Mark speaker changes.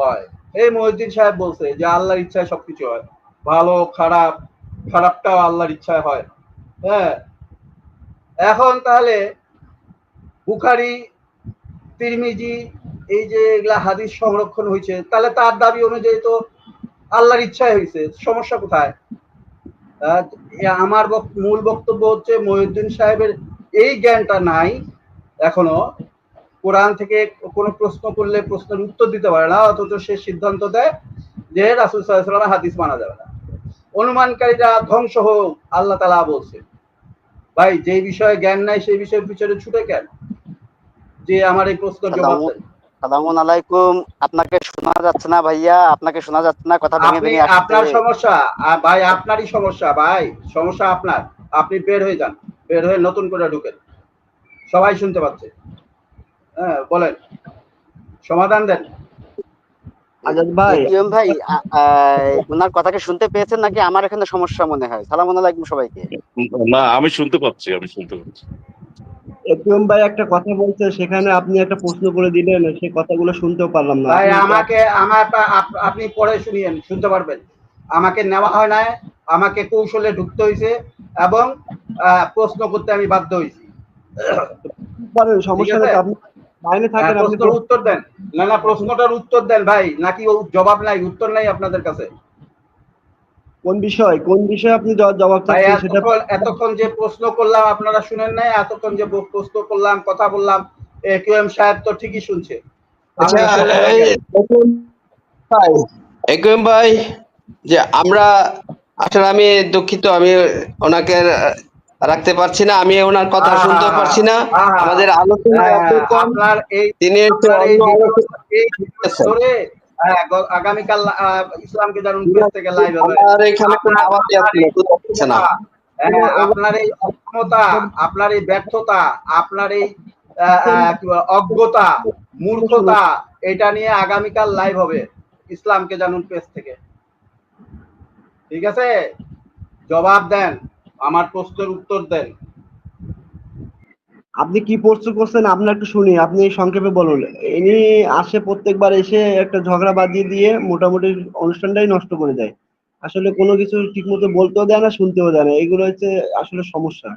Speaker 1: হয়। এই মহিউদ্দিন সাহেব বলছে যে, আল্লাহর ইচ্ছায় সবকিছু হয়। ভালো, খারাপ, খারাপটাও আল্লাহর ইচ্ছায় হয়। হ্যাঁ? এখন তাহলে বুখারি, তিরমিজি, এই যে এগুলা হাদিস সংরক্ষণ হয়েছে, তাহলে তার দাবি অনুযায়ী তো আল্লাহর ইচ্ছায় হয়েছে। সমস্যা কোথায়? আমার মূল বক্তব্য হচ্ছে মহিউদ্দিন সাহেবের এই জ্ঞানটা নাই এখনও। কোরআন থেকে কোনো প্রশ্ন করলে প্রশ্নের উত্তর দিতে পারে না অথচ সে সিদ্ধান্ত দেয় যে রাসুল সাল্লামের হাদিস মানা যাবে না। অনুমানকারীরা ধ্বংস হোক আল্লাহ তালা বলছে ভাই যে বিষয়ে জ্ঞান নাই সেই বিষয়ের পিছনে ছুটে কেন? যে আমার এই প্রশ্ন জবাব।
Speaker 2: সালামুন আলাইকুম আপনাকে শোনা যাচ্ছে না ভাইয়া আপনাকে শোনা যাচ্ছে না কথা ভেঙে ভেঙে আসছে
Speaker 1: আপনার সমস্যা ভাই আপনারই সমস্যা ভাই সমস্যা আপনার। আপনি বের হয়ে যান বের হয়ে নতুন করে ঢুকেন। সবাই শুনতে পাচ্ছে। হ্যাঁ বলেন। সমাধান দেন।
Speaker 3: আজাদ ভাই
Speaker 2: ইয়ম ভাই ওনার কথা কি শুনতে পেয়েছেন নাকি? আমার এখানে সমস্যা মনে হয়। সালামুন আলাইকুম সবাইকে।
Speaker 4: না আমি শুনতে পাচ্ছি আমি শুনতে পাচ্ছি।
Speaker 3: ভাই একটা কথা বলছে সেখানে আপনি একটা প্রশ্ন করে দিলেন সেই কথাগুলো শুনতেও পারলাম না।
Speaker 1: ভাই আমাকে আমার আপনি পরে শুনিয়েন শুনতে পারবেন। আমাকে নেওয়া হয় না আমাকে কৌশলে ঢুকতে হয়েছে এবং আহ, প্রশ্ন করতে আমি বাধ্য হয়েছি
Speaker 3: সমস্যা? আপনি লাইনে থাকেন
Speaker 1: প্রশ্নের উত্তর দেন। না না প্রশ্নটার উত্তর দেন ভাই। নাকি ও জবাব নাই উত্তর নাই আপনাদের কাছে?
Speaker 3: কোন বিষয়? কোন বিষয়ে আপনি জবাব চাচ্ছেন সেটা
Speaker 1: এতক্ষণ যে প্রশ্ন করলাম আপনারা শুনেন নাই? এতক্ষণ যে প্রশ্ন করলাম কথা বললাম এ কিউ এম সাহেব তো ঠিকই শুনছে।
Speaker 5: আচ্ছা একুম ভাই যে আমরা আসলে আমি দুঃখিত আমি ওনাকে রাখতে পারছি না আমি ওনার কথা শুনতে পারছি না। আমাদের আলোচনা
Speaker 1: হ্যাঁ,
Speaker 5: তিনি
Speaker 1: হ্যাঁ, আগামীকাল ইসলামকে জানুন থেকে লাইভ হবে।
Speaker 5: এখানে কোনো আওয়াজই আসছে না,
Speaker 1: হ্যাঁ, আপনার এই অক্ষমতা আপনার এই ব্যর্থতা আপনার এই অজ্ঞতা মূর্খতা এটা নিয়ে আগামীকাল লাইভ হবে ইসলামকে জানুন পেজ থেকে। ঠিক আছে? জবাব দেন। আমার প্রশ্নের উত্তর দেন।
Speaker 3: আপনি কি প্রশ্ন করছেন আপনার একটু শুনি, আপনি সংক্ষেপে বলুন। ইনি আসে প্রত্যেকবার এসে একটা ঝগড়া বাঁধিয়ে দিয়ে মোটামুটি অনুষ্ঠানটাই নষ্ট করে দেয়। আসলে কোনো কিছু ঠিক মতো বলতেও দেয় না, শুনতেও দেয় না। এগুলো হচ্ছে আসলে সমস্যা।